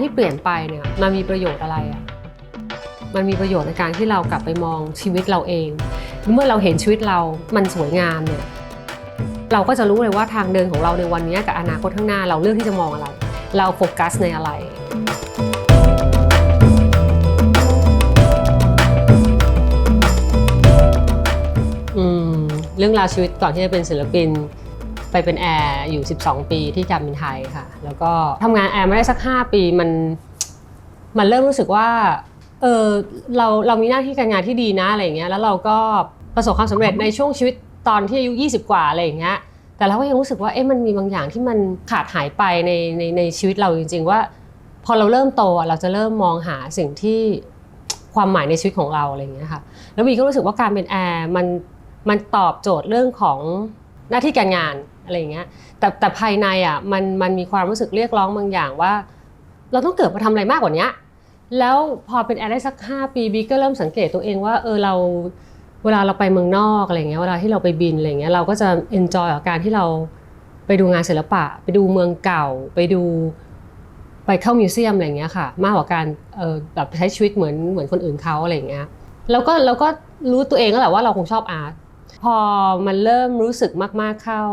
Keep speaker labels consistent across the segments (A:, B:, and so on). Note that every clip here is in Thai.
A: ที่เปลี่ยนไปเนี่ยมันมีประโยชน์อะไรอะมันมีประโยชน์ในการที่เรากลับไปมองชีวิตเราเอง เมื่อเราเห็นชีวิตเรามันสวยงามเนี่ยเราก็จะรู้เลยว่าทางเดินของเราในวันนี้กับอนาคตข้างหน้าเราเลือกที่จะมองอะไร เราโฟกัสในอะไรอืมเรื่องราวชีวิตก่อนที่จะเป็นศิลปิน ไปเป็นแอร์อยู่ 12 ปีที่การบินไทยค่ะ แล้วก็ทำงานแอร์มาได้สัก 5 ปีมันมันเริ่มรู้สึกว่าเออเราเรามีหน้าที่การงานที่ดีนะอะไรอย่างเงี้ยแล้วเราก็ประสบความสำเร็จในช่วงชีวิตตอนที่อายุ 20 กว่าอะไรอย่างเงี้ยแต่เราก็ยังรู้สึกว่าเอ๊ะมันมีบางอย่างที่มันขาดหายไปในในในชีวิตเราจริง ๆ ว่า พอเราเริ่มโตอะเราจะเริ่มมองหาสิ่งที่ความหมายในชีวิตของเราอะไรอย่างเงี้ยค่ะแล้ววีก็รู้สึกว่าการเป็นแอร์มันมันตอบโจทย์เรื่องของ หน้าที่การงานอะไรอย่างเงี้ยแต่แต่ภายในอะมันมันมีความรู้สึกเรียกร้องบางอย่างว่า เราต้องเกิดมาทำอะไรมากกว่านี้แล้วพอเป็นแอร์ได้สัก 5 ปีบีก็เริ่มสังเกตตัวเองว่าเออเราเวลาเราไปเมืองนอกอะไรเงี้ยเวลาที่เราไปบินอะไรเงี้ยเราก็จะเอนจอยกับการที่เราไปดูงานศิลปะ ไปดูเมืองเก่า ไปดูไปเข้ามิวเซียมอะไรเงี้ยค่ะ มากกว่าการเออแบบใช้ชีวิตเหมือนเหมือนคนอื่นเขาอะไรเงี้ยแล้วก็แล้วก็รู้ตัวเองก็แหละว่าเราคงชอบอาร์ต พอมันเริ่มรู้สึกมาก ๆเข้า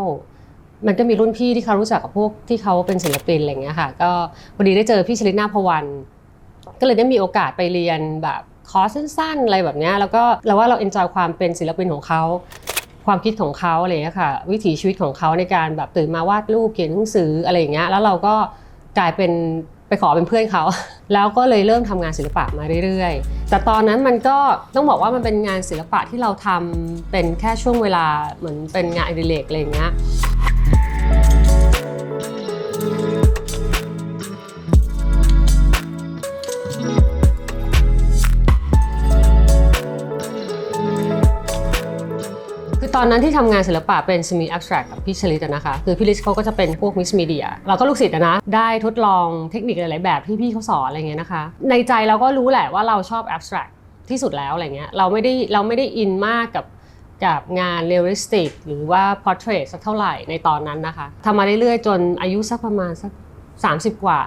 A: มันก็มีรุ่นพี่ที่เขารู้จักกับพวกที่เขาเป็นศิลปินอะไรเงี้ยค่ะ ก็พอดีได้เจอพี่ชลินาพวันก็เลยได้มีโอกาสไปเรียนแบบคอร์สสั้นๆ อะไรแบบเนี้ยแล้วก็เราว่าเราเอนจอยความเป็นศิลปินของเขาความคิดของเขาอะไรอย่างเงี้ยค่ะ วิถีชีวิตของเขาในการแบบตื่นมาวาดรูปเขียนหนังสืออะไรอย่างเงี้ยแล้วเราก็กลายเป็นไปขอเป็นเพื่อนเขา แล้วก็เลยเริ่มทำงานศิลปะมาเรื่อยๆ แต่ตอนนั้นมันก็ต้องบอกว่ามันเป็นงานศิลปะที่เราทำเป็นแค่ช่วงเวลาเหมือนเป็นงานอดิเรกอะไรอย่างเงี้ย อตอนนั้นที่ทำงานศิลปะเป็น semi abstract กับพี่ชลิตนะคะ คือพี่ลิชเขาก็จะเป็นพวก mix media เราก็ลูกศิษย์นะ ได้ทดลองเทคนิคหลายๆแบบที่พี่เขาสอนอะไรเงี้ยนะคะ ในใจเราก็รู้แหละว่าเราชอบ abstract ที่สุดแล้วอะไรเงี้ยเราไม่ได้เราไม่ได้อินมากกับกับงาน realistic หรือว่า portrait สักเท่าไหร่ในตอนนั้นนะคะทำมาเรื่อยๆ จนอายุสักประมาณสัก 30 กว่า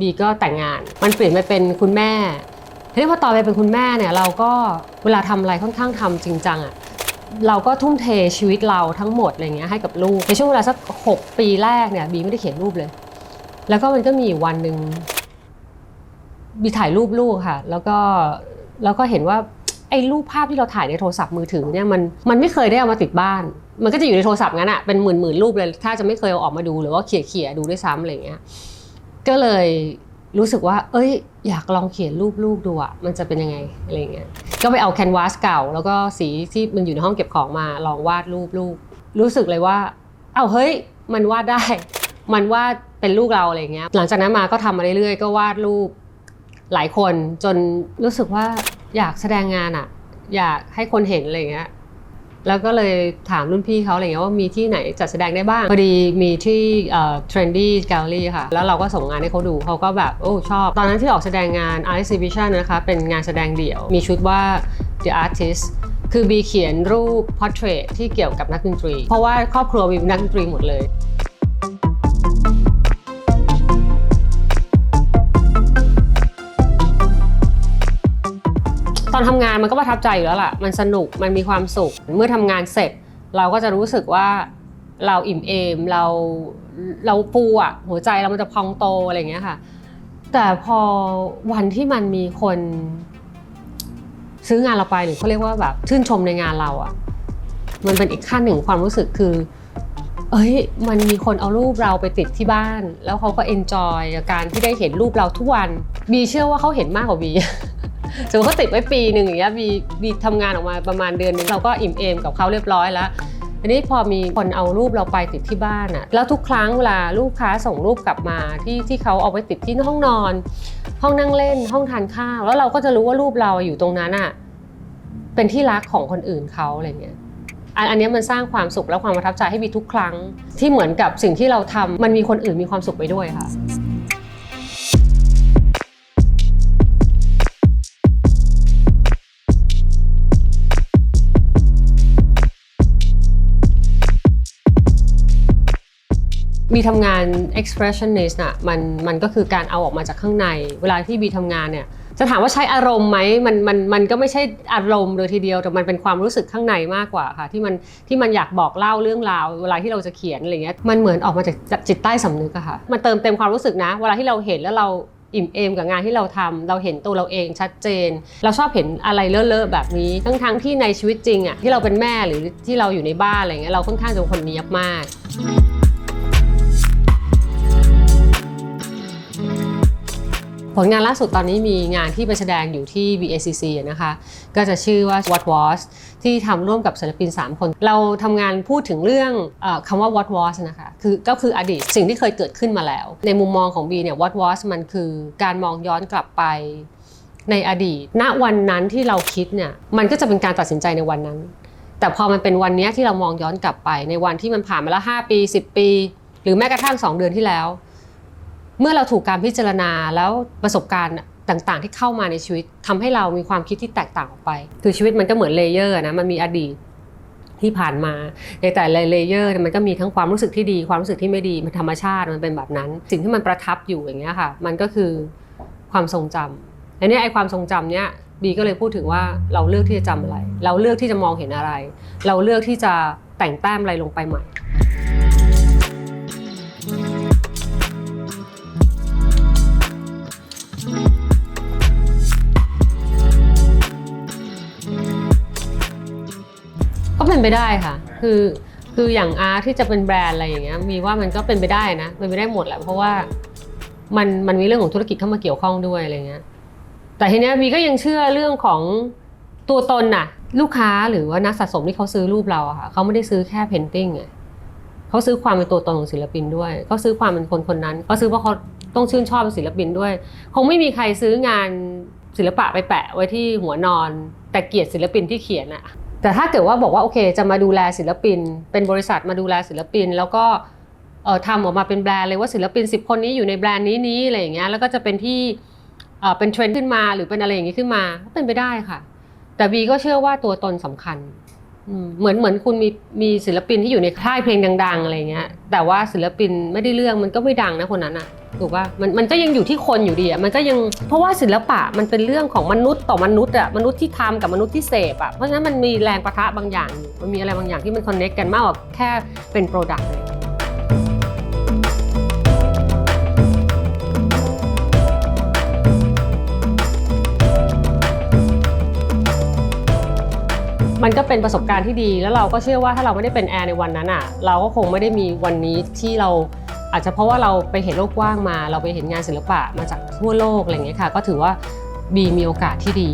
A: บีก็แต่งงาน มันเปลี่ยนไปเป็นคุณแม่ทีนี้พอต่อไปเป็นคุณแม่เนี่ยเราก็เวลาทำอะไรค่อนข้างทำจริงจังอะ เราก็ทุ่มเทชีวิตเราทั้งหมดอะไรเงี้ยให้กับลูกในช่วงเวลาสัก 6 ปีแรกเนี่ยบีไม่ได้เขียนรูปเลย แล้วก็มันก็มีวันหนึ่งบีถ่ายรูปลูกค่ะ แล้วก็แล้วก็เห็นว่าไอ้รูปภาพที่เราถ่ายในโทรศัพท์มือถือเนี่ยมันมันไม่เคยได้เอามาติดบ้าน มันก็จะอยู่ในโทรศัพท์งั้นอะเป็นหมื่นหมื่นรูปเลย ถ้าจะไม่เคยเอาออกมาดูหรือว่าเขี่ยเขี่ยๆดูด้วยซ้ำอะไรเงี้ยก็เลย รู้สึกว่า เอ้ย อยากลองเขียนรูปลูกดูอะมันจะเป็นยังไงอะไรเงี้ย ก็ไปเอาแคนวาสเก่า แล้วก็สีที่มันอยู่ในห้องเก็บของมาลองวาดรูปลูก รู้สึกเลยว่า เอ้าเฮ้ย มันวาดได้ มันวาดเป็นลูกเราอะไรเงี้ย หลังจากนั้นมาก็ทำมาเรื่อยๆ ก็วาดรูปหลายคนจนรู้สึกว่าอยากแสดงงานอะอยากให้คนเห็นอะไรเงี้ย แล้วก็เลยถามรุ่นพี่เขาอะไรเงี้ยว่ามีที่ไหนจัดแสดงได้บ้าง พอดีมีที่เอ่อ trendy gallery ค่ะ แล้วเราก็ส่งงานให้เขาดูเขาก็แบบโอ้ชอบ ตอนนั้นที่ออกแสดงงาน art exhibition นะคะ เป็นงานแสดงเดี่ยว มีชุดว่า the artist คือบีเขียนรูป portrait ที่เกี่ยวกับนักดนตรี เพราะว่าครอบครัวบีเป็นนักดนตรีหมดเลย อนทำงานมันก็ประทับใจอยู่แล้วล่ะ มันสนุกมันมีความสุข เมื่อทำงานเสร็จ เราก็จะรู้สึกว่าเราอิ่มเอมเราเราฟูอะหัวใจเรามันจะพองโตอะไรอย่างเงี้ยค่ะ แต่พอวันที่มันมีคน ซื้องานเราไปหรือเขาเรียกว่าแบบชื่นชมในงานเราอะมันเป็นอีกขั้นหนึ่งของความรู้สึกคือ เอ้ย มันมีคนเอารูปเราไปติดที่บ้าน แล้วเขาก็เอนจอยกับการที่ได้เห็นรูปเราทุกวัน บีเชื่อว่าเขาเห็นมากกว่าบี สมมติเขาติดไว้ปีหนึ่งอย่างเงี้ยบีบีทำงานออกมาประมาณเดือนหนึงเราก็อิ่มเอมกับเขาเรียบร้อยแล้วอันนี้พอมีคนเอารูปเราไปติดที่บ้านอะแล้วทุกครั้งเวลาลูกค้าส่งรูปกลับมาที่ที่เขาเอาไปติดที่ห้องนอน ห้องนั่งเล่นห้องทานข้าว แล้วเราก็จะรู้ว่ารูปเราอยู่ตรงนั้นอะเป็นที่รักของคนอื่นเขาอะไรเงี้ยอันอันเนี้ยมันสร้างความสุขและความประทับใจให้บีทุกครั้ง ที่เหมือนกับสิ่งที่เราทำมันมีคนอื่นมีความสุขไปด้วยค่ะ บีทำงาน expressionist น่ะมันมันก็คือการเอาออกมาจากข้างใน เวลาที่บีทำงานเนี่ยจะถามว่าใช้อารมณ์ไหมมันมันมันก็ไม่ใช่อารมณ์เลยทีเดียวแต่มันเป็นความรู้สึกข้างในมากกว่าค่ะ ที่มันที่มันอยากบอกเล่าเรื่องราว เวลาที่เราจะเขียนอะไรเงี้ยมันเหมือนออกมาจากจิตใต้สำนึกอะค่ะมันเติมเต็มความรู้สึกนะ เวลาที่เราเห็นแล้วเราอิ่มเอมกับงานที่เราทำเราเห็นตัวเราเองชัดเจน เราชอบเห็นอะไรเลอะๆแบบนี้ ทั้งทั้งๆที่ในชีวิตจริงอะที่เราเป็นแม่หรือที่เราอยู่ในบ้านอะไรเงี้ยเราค่อนข้างจะคนเนียบมาก ผลงานล่าสุดตอนนี้มีงานที่ไปแสดงอยู่ที่ BACC นะคะ ก็จะชื่อว่า What Was ที่ทำร่วมกับศิลปิน 3 คน เราทำงานพูดถึงเรื่องอคำว่า What Was นะคะ คือก็คืออดีตสิ่งที่เคยเกิดขึ้นมาแล้ว ในมุมมองของ B เนี่ย What Was มันคือการมองย้อนกลับไปในอดีต ณ วันนั้นที่เราคิดเนี่ย มันก็จะเป็นการตัดสินใจในวันนั้น แต่พอมันเป็นวันนี้ที่เรามองย้อนกลับไป ในวันที่มันผ่านมาแล้ว 5 ปี 10 ปี หรือแม้กระทั่ง 2 เดือนที่แล้ว เมื่อเราถูกการพิจารณาแล้วประสบการณ์ต่างๆ ที่เข้ามาในชีวิตทำให้เรามีความคิดที่แตกต่างออกไป คือชีวิตมันก็เหมือนเลเยอร์นะมันมีอดีตที่ผ่านมาในแต่ละเลเยอร์มันก็มีทั้งความรู้สึกที่ดี ความรู้สึกที่ไม่ดีมันธรรมชาติมันเป็นแบบนั้น สิ่งที่มันประทับอยู่อย่างเงี้ยค่ะ มันก็คือความทรงจำและเนี่ยไอความทรงจำเนี้ยบีก็เลยพูดถึงว่าเราเลือกที่จะจำอะไร เราเลือกที่จะมองเห็นอะไร เราเลือกที่จะแต่งแต้มอะไรลงไปใหม่ เป็นไปได้ค่ะ คือคืออย่างอาร์ตที่จะเป็นแบรนด์อะไรอย่างเงี้ยมีว่ามันก็เป็นไปได้นะเป็นไปได้หมดแหละเพราะว่ามันมันมีเรื่องของธุรกิจเข้ามาเกี่ยวข้องด้วยอะไรเงี้ยแต่ทีเนี้ยวีก็ยังเชื่อเรื่องของตัวตนน่ะ ลูกค้าหรือว่านักสะสมที่เขาซื้อรูปเราอะค่ะเขาไม่ได้ซื้อแค่เพนติ้งไงเขาซื้อความเป็นตัวตนของศิลปินด้วยเขาซื้อความเป็นคนคนนั้นเขาซื้อเพราะเขาต้องชื่นชอบศิลปินด้วย คงไม่มีใครซื้องานศิลปะไปแปะไว้ที่หัวนอน แต่เกลียดศิลปินที่เขียนอะ แต่ถ้าเกิดว่าบอกว่าโอเค จะมาดูแลศิลปิน เป็นบริษัทมาดูแลศิลปิน แล้วก็เอ่อทำออกมาเป็นแบรนด์เลยว่าศิลปิน 10 คนนี้อยู่ในแบรนด์นี้นี้อะไรอย่างเงี้ยแล้วก็จะเป็นที่เป็นเทรนด์ขึ้นมาหรือเป็นอะไรอย่างงี้ขึ้นมาก็เป็นไปได้ค่ะ แต่บีก็เชื่อว่าตัวตนสำคัญ เหมือนเหมือนคุณมีมีศิลปินที่อยู่ในค่ายเพลงดัง ๆ อะไรเงี้ย แต่ว่าศิลปินไม่ได้เรื่องมันก็ไม่ดังนะคนนั้นอะถูกป่ะมันมันก็ยังอยู่ที่คนอยู่ดีอะมันก็ยังเพราะว่าศิลปะมันเป็นเรื่องของมนุษย์ต่อมนุษย์อะมนุษย์ที่ทำกับมนุษย์ที่เสพอะเพราะฉะนั้นมันมีแรงประทะบางอย่างอยู่มันมีอะไรบางอย่างที่มันคอนเน็กกันมากกว่าแค่เป็นโปรดักต์ มันก็เป็นประสบการณ์ที่ดี แล้วเราก็เชื่อว่าถ้าเราไม่ได้เป็นแอร์ในวันนั้นอะเราก็คงไม่ได้มีวันนี้ที่เราอาจจะเพราะว่าเราไปเห็นโลกกว้างมา เราไปเห็นงานศิลปะมาจากทั่วโลกอะไรเงี้ยค่ะ ก็ถือว่าบีมีโอกาสที่ดี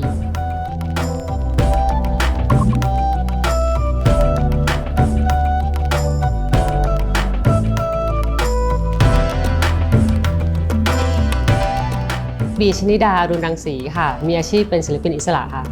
A: บีชนิดารุนรังสีค่ะ มีอาชีพเป็นศิลปินอิสระค่ะ